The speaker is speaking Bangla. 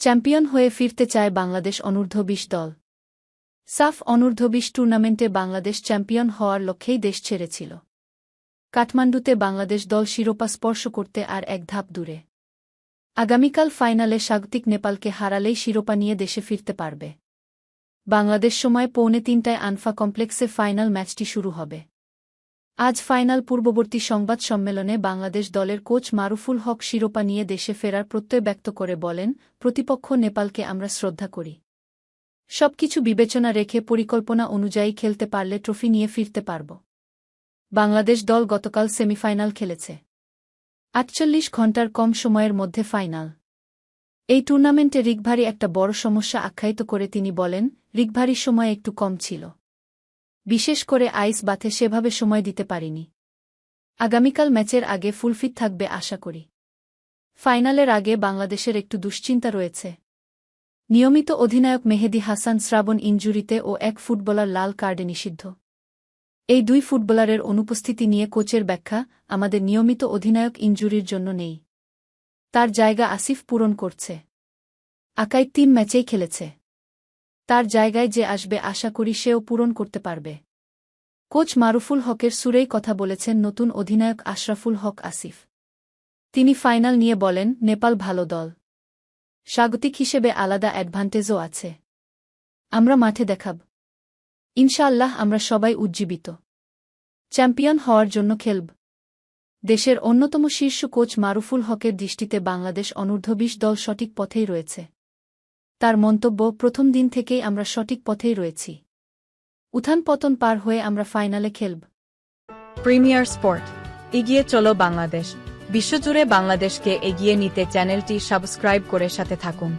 চ্যাম্পিয়ন হয়ে ফিরতে চায় বাংলাদেশ অনূর্ধ্ব বিশ দল। সাফ অনূর্ধ্ব বিশ টুর্নামেন্টে বাংলাদেশ চ্যাম্পিয়ন হওয়ার লক্ষ্যেই দেশ ছেড়েছিল। কাঠমান্ডুতে বাংলাদেশ দল শিরোপা স্পর্শ করতে আর এক ধাপ দূরে। আগামীকাল ফাইনালে স্বাগতিক নেপালকে হারালেই শিরোপা নিয়ে দেশে ফিরতে পারবে। বাংলাদেশ সময় পৌনে তিনটায় আনফা কমপ্লেক্সে ফাইনাল ম্যাচটি শুরু হবে। আজ ফাইনাল পূর্ববর্তী সংবাদ সম্মেলনে বাংলাদেশ দলের কোচ মারুফুল হক শিরোপা নিয়ে দেশে ফেরার প্রত্যয় ব্যক্ত করে বলেন, প্রতিপক্ষ নেপালকে আমরা শ্রদ্ধা করি। সবকিছু বিবেচনা রেখে পরিকল্পনা অনুযায়ী খেলতে পারলে ট্রফি নিয়ে ফিরতে পারব। বাংলাদেশ দল গতকাল সেমিফাইনাল খেলেছে। আটচল্লিশ ঘণ্টার কম সময়ের মধ্যে ফাইনাল। এই টুর্নামেন্টে রিকভারি একটা বড় সমস্যা আখ্যায়িত করে তিনি বলেন রিকভারির সময় একটু কম ছিল। বিশেষ করে আইস বাথে সেভাবে সময় দিতে পারিনি। আগামীকাল ম্যাচের আগে ফুলফিট থাকবে আশা করি। ফাইনালের আগে বাংলাদেশের একটু দুশ্চিন্তা রয়েছে। নিয়মিত অধিনায়ক মেহেদি হাসান শ্রাবণ ইঞ্জুরিতে ও এক ফুটবলার লাল কার্ডে নিষিদ্ধ। এই দুই ফুটবলারের অনুপস্থিতি নিয়ে কোচের ব্যাখ্যা, আমাদের নিয়মিত অধিনায়ক ইঞ্জুরির জন্য নেই। তার জায়গা আসিফ পূরণ করছে। আকাই তিন ম্যাচেই খেলেছে। তার জায়গায় যে আসবে আশা করি সেও পূরণ করতে পারবে। কোচ মারুফুল হকের সুরেই কথা বলেছেন নতুন অধিনায়ক আশরাফুল হক আসিফ। তিনি ফাইনাল নিয়ে বলেন, নেপাল ভালো দল। স্বাগতিক হিসেবে আলাদা অ্যাডভান্টেজও আছে। আমরা মাঠে দেখাব। ইনশাআল্লাহ আমরা সবাই উজ্জীবিত। চ্যাম্পিয়ন হওয়ার জন্য খেলব। দেশের অন্যতম শীর্ষ কোচ মারুফুল হকের দৃষ্টিতে বাংলাদেশ অনূর্ধ্ব বিশ দল সঠিক পথেই রয়েছে। তার মন্তব্য প্রথম দিন থেকেই আমরা সঠিক পথেই রয়েছি। উত্থান পতন পার হয়ে আমরা ফাইনালে খেলব। Premier sport. এগিয়ে চলো বাংলাদেশ। বিশ্বজুড়ে বাংলাদেশকে এগিয়ে নিতে চ্যানেলটি সাবস্ক্রাইব করে সাথে থাকুন।